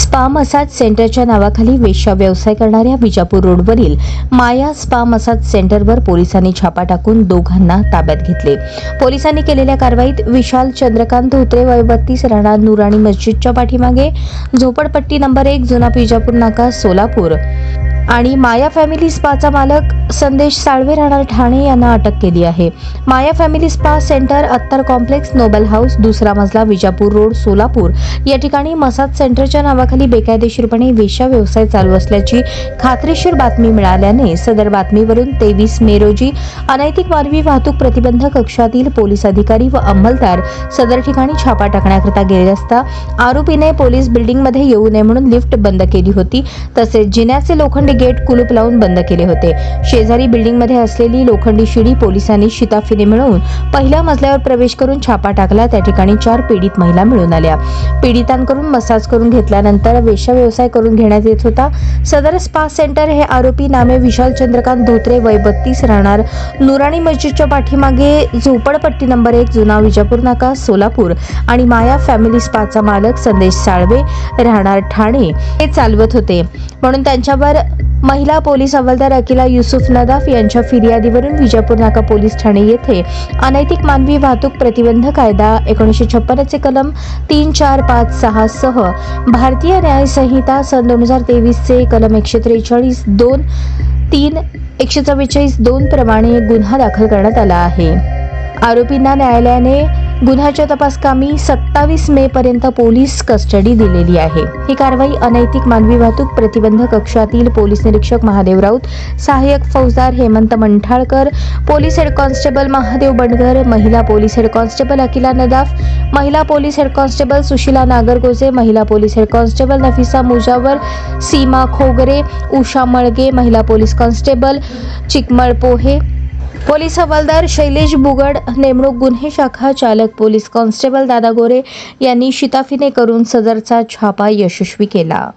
Spa massage सेंटरच्या नावाखाली वेश्या व्यवसाय करणाऱ्या विजापूर रोडवरील माया स्पा मसाज सेंटरवर पोलिसांनी छापा टाकून दोघांना ताब्यात घेतले. पोलिसांनी केलेल्या कारवाईत विशाल चंद्रकांत धोत्रे वय बत्तीस राहणार नुराणी मस्जिदच्या पाठीमागे झोपडपट्टी नंबर एक जुना विजापूर नाका सोलापूर. आणि माया फॅमिली स्पाचा मालक संदेश साळवे राहणार ठाणे यांना अटक केली आहे. Maya family spa center Attar complex noble house दुसरा मजला विजापूर रोड सोलापूर. या ठिकाणी मसाज सेंटरच्या नावाखाली बेकायदेशीरपणे वेशा व्यवसाय चालू असल्याची खात्रीशीर बातमी मिळाल्याने सदर बातमीवरून तेवीस मे रोजी अनैतिक मानवी वाहतूक प्रतिबंध कक्षातील पोलीस अधिकारी व अंमलदार सदर ठिकाणी छापा टाकण्याकरता गेले असता आरोपीने पोलीस बिल्डिंगमध्ये येऊ नये म्हणून लिफ्ट बंद केली होती. तसेच जिन्याचे लोखंड गेट कुलूप लावून बंद केले होते. शेजारी बिल्डिंगमध्ये असलेली लोखंडी शिडी पोलिसांनी शिताफीने मिळवून पहिल्या मजल्यावर प्रवेश करून छापा टाकला. त्या ठिकाणी चार पीडित महिला मिळून आल्या. पीडितांकडून मसाज करून घेतल्यानंतर वेश्या व्यवसाय करून घेण्यात येत होता. सदर स्पा सेंटर हे आरोपी नामे विशाल चंद्रकांत धोत्रे वय बत्तीस राहणार नुराणी मस्जिदच्या पाठीमागे झोपडपट्टी नंबर एक जुना विजापूर नाका सोलापूर आणि माया फॅमिली स्पाचा मालक संदेश साळवे राहणार ठाणे. हे चालवत होते. म्हणून त्यांच्यावर महिला पोलीस हवालदार अकिला युसुफ नदाफ यांच्या फिर्यादीवरून विजापूर नाका पोलीस ठाणे येथे अनैतिक मानवी वाहतूक प्रतिबंध कायदा एकोणीसशे छप्पनचे कलम तीन चार पाच सहा सह भारतीय न्याय संहिता सन दोन हजार तेवीसचे कलम एकशे त्रेचाळीस दोन तीन एकशे चव्वेचाळीस दोन प्रमाणे गुन्हा दाखल करण्यात आला आहे. आरोपींना न्यायालयाने गुन्ह्याच्या तपासकामी सत्तावीस मे पर्यंत पोलीस कस्टडी दिलेली आहे. ही कारवाई अनैतिक मानवी वाहतूक प्रतिबंध कक्षातील पोलीस निरीक्षक महादेव राऊत सहाय्यक फौजदार Hemant Manthalkar police head constable Mahadev Bandgar महिला police head constable Akila Nadaf महिला police head constable Sushila Nagargoje महिला police head constable Nafisa Mujawar Seema Khogre Usha Malage महिला पोलीस कॉन्स्टेबल चिकमळ पोहे पोलीस हवालदार शैलेश बुगड नेमणूक गुन्हे शाखा चालक पोलीस कॉन्स्टेबल दादा गोरे यांनी शिताफीने करून सदरचा छापा यशस्वी केला.